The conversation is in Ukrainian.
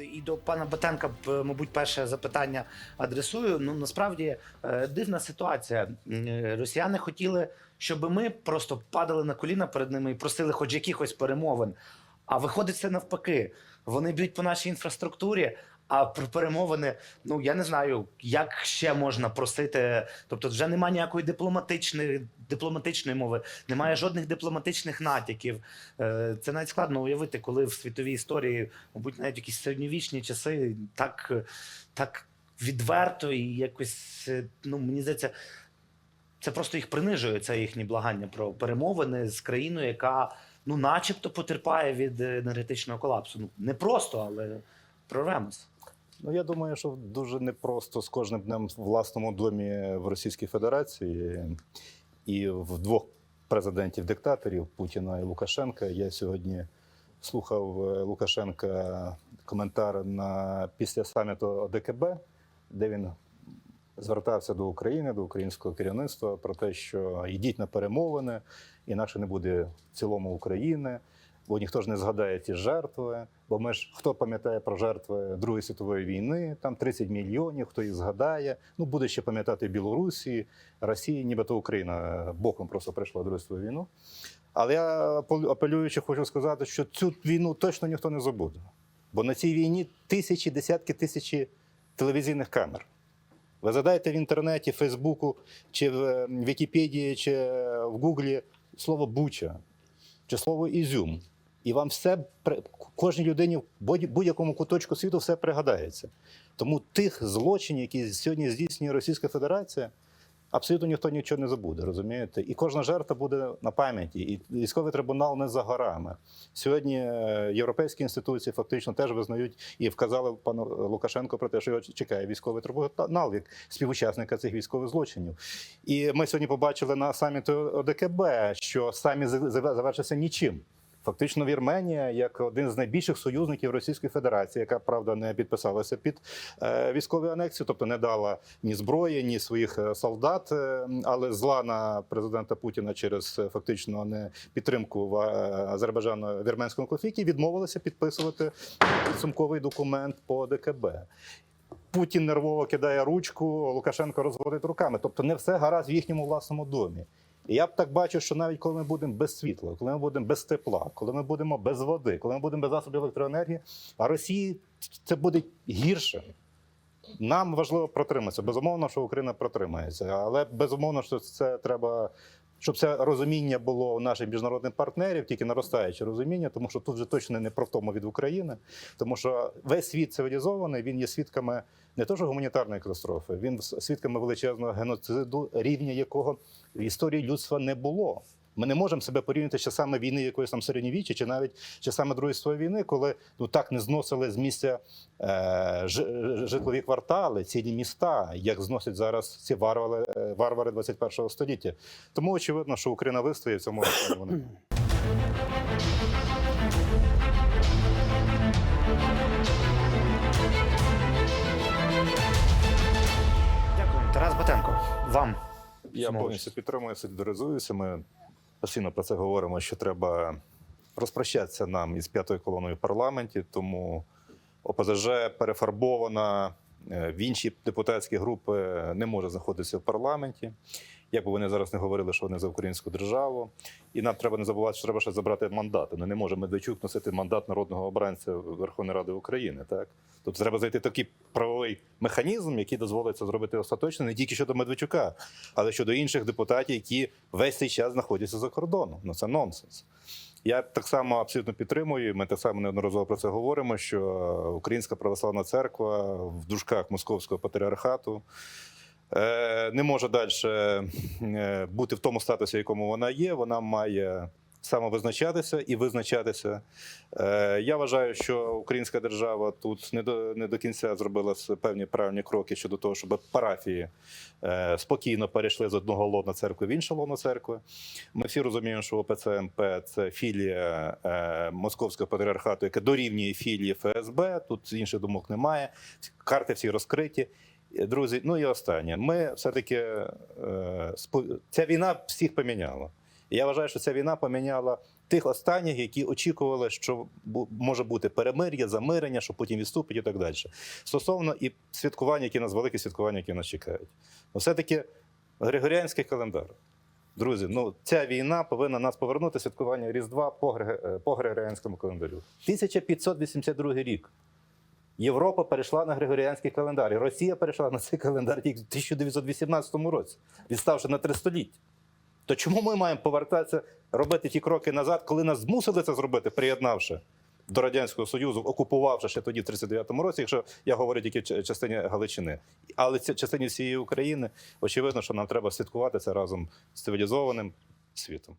і до пана Батенка, мабуть, перше запитання адресую. Ну насправді е, дивна ситуація. Е, Росіяни хотіли, щоб ми просто падали на коліна перед ними і просили хоч якихось перемовин. А виходить це навпаки. Вони б'ють по нашій інфраструктурі. А про перемовини, ну я не знаю, як ще можна просити. Тобто, вже немає ніякої дипломатичної дипломатичної мови, немає жодних дипломатичних натяків. Е, Це навіть складно уявити, коли в світовій історії, мабуть, навіть якісь середньовічні часи так, так відверто і якось, е, ну мені здається, це просто їх принижує, це їхні благання про перемовини з країною, яка ну, начебто потерпає від е, енергетичного колапсу. Ну не просто, але прорвемось. Ну я думаю, що дуже непросто з кожним днем в власному домі в Російській Федерації і в двох президентів-диктаторів Путіна і Лукашенка. Я сьогодні слухав е, Лукашенка коментар на після саміту ОДКБ, де він звертався до України, до українського керівництва про те, що йдіть на перемовини, інакше не буде в цілому України. Бо ніхто ж не згадає ті жертви. Бо ми ж хто пам'ятає про жертви Другої світової війни, там 30 мільйонів, хто їх згадає. Ну буде ще пам'ятати Білорусі, Росії, нібито Україна боком просто прийшла Другу світову війну. Але я апелюючи, хочу сказати, що цю війну точно ніхто не забуде. Бо на цій війні тисячі, десятки тисячі телевізійних камер. Ви задаєте в інтернеті, Фейсбуку, чи в е, Вікіпедії, чи в Гуглі слово Буча, чи слово Ізюм. І вам все кожній людині в будь- будь-якому куточку світу все пригадається. Тому тих злочинів, які сьогодні здійснює Російська Федерація, абсолютно ніхто нічого не забуде, розумієте? І кожна жертва буде на пам'яті. І військовий трибунал не за горами. Сьогодні е, європейські інституції фактично теж визнають і вказали пану Лукашенко про те, що його чекає військовий трибунал як співучасника цих військових злочинів. І ми сьогодні побачили на саміті ОДКБ, що за- завершився нічим. Фактично, Вірменія, як один з найбільших союзників Російської Федерації, яка правда не підписалася під е, військову анексію, тобто не дала ні зброї, ні своїх е, солдат, е, але зла на президента Путіна через фактично не підтримку в Азербайджану вірменському конфлікті, відмовилася підписувати підсумковий документ по ДКБ. Путін нервово кидає ручку, Лукашенко розводить руками. Тобто не все гаразд в їхньому власному домі. І я б так бачу, що навіть коли ми будемо без світла, коли ми будемо без тепла, коли ми будемо без води, коли ми будемо без засобів електроенергії, а Росії це буде гірше. Нам важливо протриматися. Безумовно, що Україна протримається, але безумовно, що це треба. Щоб це розуміння було у наших міжнародних партнерів, тільки наростаюче розуміння, тому що тут вже точно не про втому від України, тому що весь світ цивілізований, він є свідками не то, що гуманітарної катастрофи, він свідками величезного геноциду, рівня якого в історії людства не було. Ми не можемо себе порівняти з часами війни якоїсь там середньовіччя, чи навіть часами Другої світової війни, коли ну так не зносили з місця е, ж- житлові квартали, цілі міста, як зносять зараз ці варвари, е, варвари 21 століття. Тому очевидно, що Україна вистоїть в цьому вони. Дякую, Тарас Батенко. Вам Я повністю підтримую, солідаризуюся. Ми постійно про це говоримо, що треба розпрощатися нам із п'ятою колоною в парламенті, тому ОПЗЖ перефарбована в інші депутатські групи не може знаходитися в парламенті. Як би вони зараз не говорили, що вони за українську державу, і нам треба не забувати, що треба ще забрати мандати. Ну не може Медведчук носити мандат народного обранця Верховної Ради України. Так тобто треба знайти такий правовий механізм, який дозволить це зробити остаточно не тільки щодо Медведчука, але щодо інших депутатів, які весь цей час знаходяться за кордоном. Ну це нонсенс. Я так само абсолютно підтримую. Ми так само неодноразово про це говоримо. Що Українська православна церква в дужках Московського патріархату е, не може далі е, бути в тому статусі, в якому вона є. Вона має самовизначатися і визначатися. Е, Я вважаю, що українська держава тут не до не до кінця зробила певні правильні кроки щодо того, щоб парафії е, спокійно перейшли з одного лона церкви в інше лоно церкви. Ми всі розуміємо, що ОПЦ МП це філія е, Московського патріархату, яка дорівнює філії ФСБ. Тут інших думок немає. Карти всі розкриті. Друзі, ну і останнє. Ми все-таки е, спо- ця війна всіх поміняла. Я вважаю, що ця війна поміняла тих останніх, які очікували, що може бути перемир'я, замирення, що Путін відступить і так далі. Стосовно і святкування, які нас великі святкування, які нас чекають. Ну, все-таки Григоріанський календар. Друзі, ну ця війна повинна нас повернути святкування Різдва по, е, по Григоріанському календарю. 1582 рік. Європа перейшла на Григоріанський календар, і Росія перейшла на цей календар тільки в 1918 році, відставши на три століття. То чому ми маємо повертатися, робити ті кроки назад, коли нас змусили це зробити, приєднавши до Радянського Союзу, окупувавши ще тоді в 39-му році, якщо я говорю тільки частині Галичини. Але це частині всієї України, очевидно, що нам треба слідкувати це разом з цивілізованим світом.